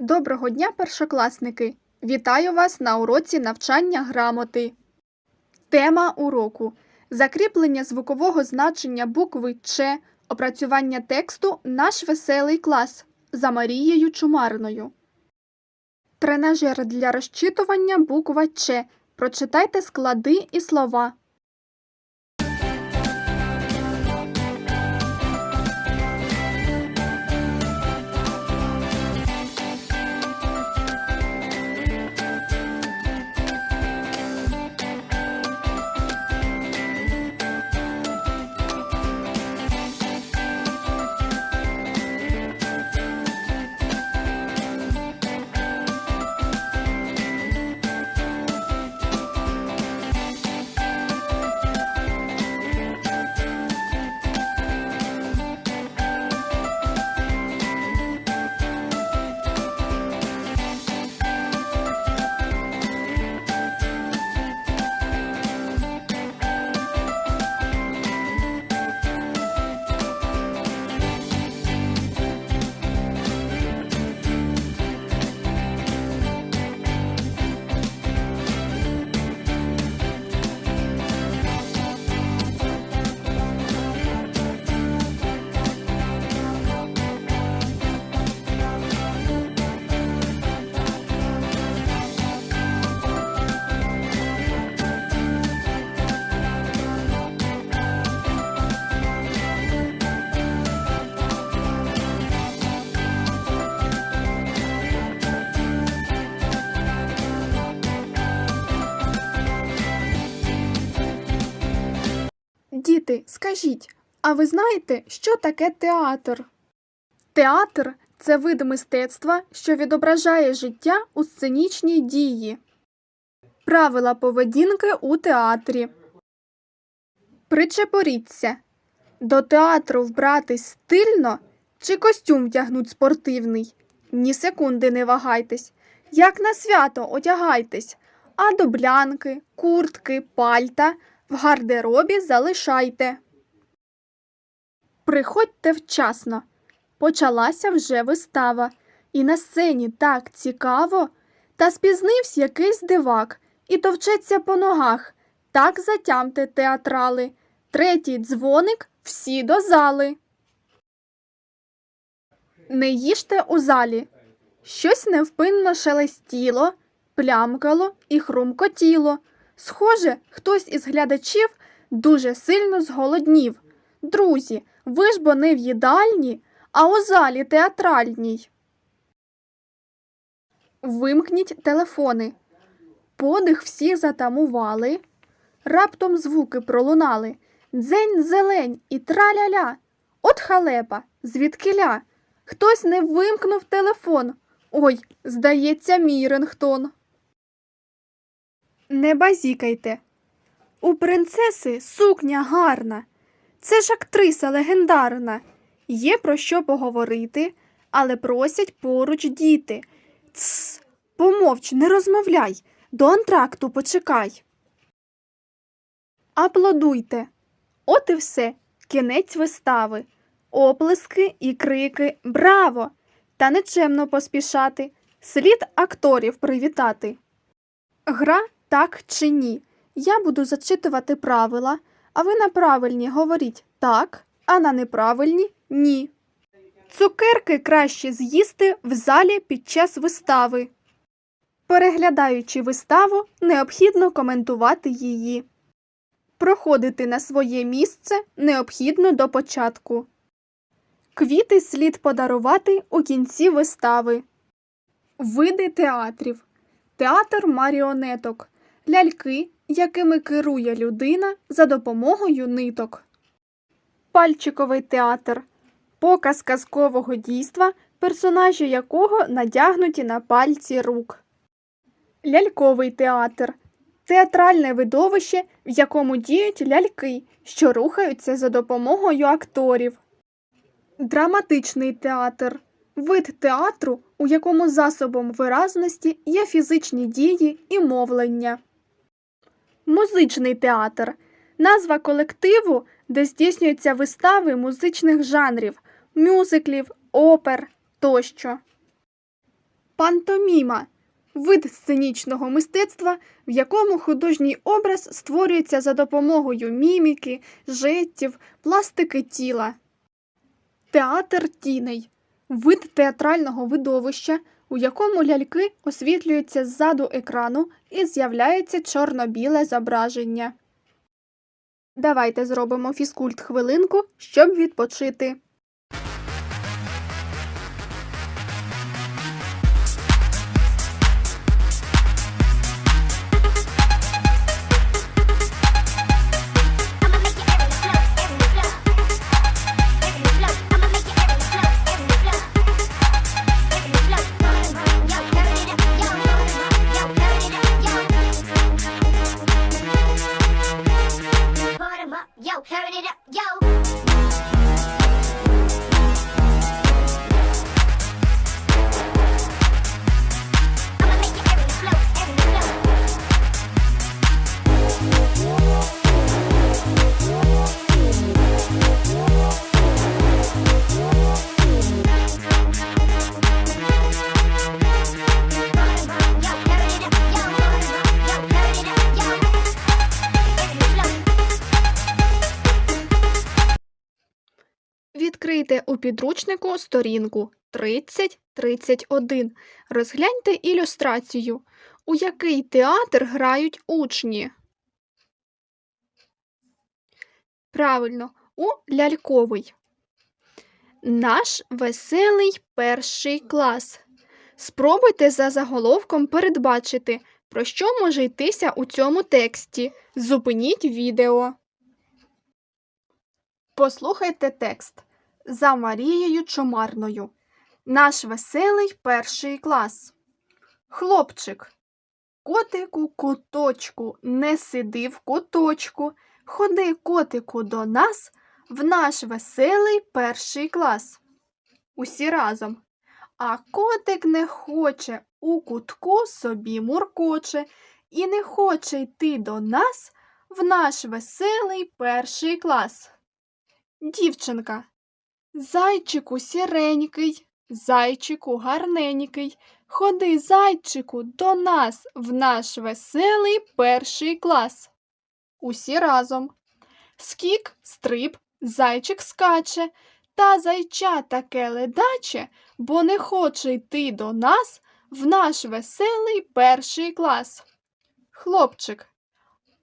Доброго дня, першокласники! Вітаю вас на уроці навчання грамоти. Тема уроку закріплення звукового значення букви Ч, опрацювання тексту Наш веселий клас за Марією Чумарною. Тренажер для розчитування буква Ч. Прочитайте склади і слова. Діти, скажіть, а ви знаєте, що таке театр? Театр це вид мистецтва, що відображає життя у сценічній дії. Правила поведінки у театрі. Причепоріться. До театру вбратись стильно чи костюм вдягнуть спортивний. Ні секунди не вагайтесь. Як на свято одягайтесь, а дублянки, куртки, пальта в гардеробі залишайте. Приходьте вчасно. Почалася вже вистава, і на сцені так цікаво. Та спізнився якийсь дивак і товчеться по ногах. Так затямте театрали. Третій дзвоник всі до зали. Не їжте у залі. Щось невпинно шелестіло, плямкало і хрумкотіло. Схоже, хтось із глядачів дуже сильно зголоднів. Друзі, ви ж бо не в їдальні, а у залі театральній. Вимкніть телефони. Подих всі затамували. Раптом звуки пролунали. Дзень зелень і траля-ля. От халепа, звідкиля. Хтось не вимкнув телефон. Ой, здається, мій рингтон. Не базікайте. У принцеси сукня гарна. Це ж актриса легендарна. Є про що поговорити, але просять поруч діти. Тсс, помовч, не розмовляй, до антракту почекай. Аплодуйте. От і все, кінець вистави. Оплески і крики Браво! Та нечемно поспішати. Слід акторів привітати. Гра так чи ні. Я буду зачитувати правила, а ви на правильні говоріть так, а на неправильні ні. Цукерки краще з'їсти в залі під час вистави. Переглядаючи виставу, необхідно коментувати її. Проходити на своє місце необхідно до початку. Квіти слід подарувати у кінці вистави. Види театрів. Театр маріонеток. Ляльки, якими керує людина за допомогою ниток. Пальчиковий театр. Показ казкового дійства, персонажі якого надягнуті на пальці рук. Ляльковий театр. Театральне видовище, в якому діють ляльки, що рухаються за допомогою акторів. Драматичний театр вид театру, у якому засобом виразності є фізичні дії і мовлення. Музичний театр назва колективу, де здійснюються вистави музичних жанрів, мюзиклів, опер тощо. Пантоміма вид сценічного мистецтва, в якому художній образ створюється за допомогою міміки, жестів, пластики тіла. Театр тіней вид театрального видовища, у якому ляльки освітлюються ззаду екрану і з'являється чорно-біле зображення. Давайте зробимо фізкульт хвилинку, щоб відпочити. Відкрийте у підручнику сторінку 3031. Розгляньте ілюстрацію. У який театр грають учні? Правильно, у ляльковий. Наш веселий перший клас. Спробуйте за заголовком передбачити, про що може йтися у цьому тексті. Зупиніть відео. Послухайте текст за Марією Чомарною. Наш веселий перший клас. Хлопчик. Котику куточку, не сиди в куточку. Ходи, котику, до нас в наш веселий перший клас. Усі разом. А котик не хоче, у кутку собі муркоче, і не хоче йти до нас в наш веселий перший клас. Дівчинка. Зайчику сіренький, зайчику гарненький, ходи, зайчику, до нас в наш веселий перший клас. Усі разом. Скік, стрип, зайчик скаче, та зайча таке ледаче, бо не хоче йти до нас в наш веселий перший клас. Хлопчик.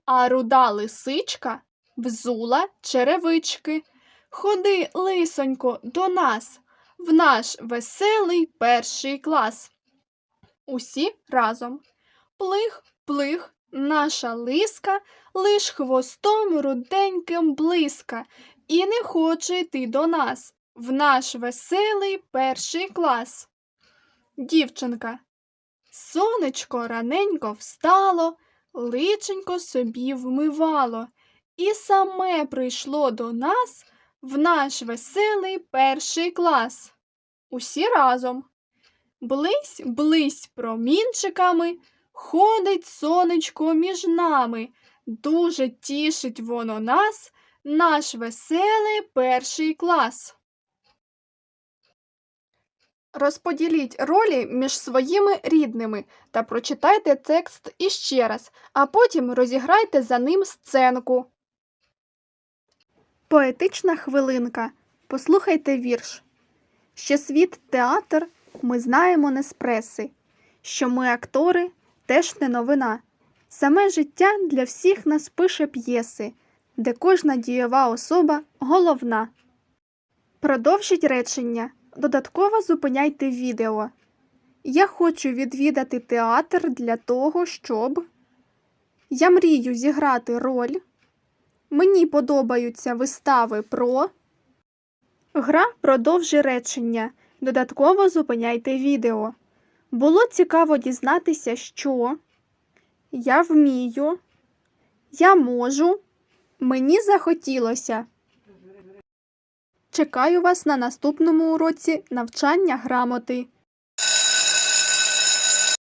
А руда лисичка взула черевички. Ходи, лисонько, до нас в наш веселий перший клас. Усі разом. Плих, плих, наша лиска, лиш хвостом руденьким блиска, і не хоче йти до нас в наш веселий перший клас. Дівчинка. Сонечко раненько встало, личенько собі вмивало, і саме прийшло до нас в наш веселий перший клас. Усі разом. Близь, близь промінчиками, ходить сонечко між нами. Дуже тішить воно нас, наш веселий перший клас. Розподіліть ролі між своїми рідними та прочитайте текст іще раз, а потім розіграйте за ним сценку. Поетична хвилинка. Послухайте вірш. Що світ театр ми знаємо не з преси, що ми актори теж не новина. Саме життя для всіх нас пише п'єси, де кожна дієва особа головна. Продовжіть речення. Додатково зупиняйте відео. Я хочу відвідати театр для того, щоб. Я мрію зіграти роль. Мені подобаються вистави про. Гра продовжує речення. Додатково зупиняйте відео. Було цікаво дізнатися, що я вмію, я можу, мені захотілося. Чекаю вас на наступному уроці навчання грамоти.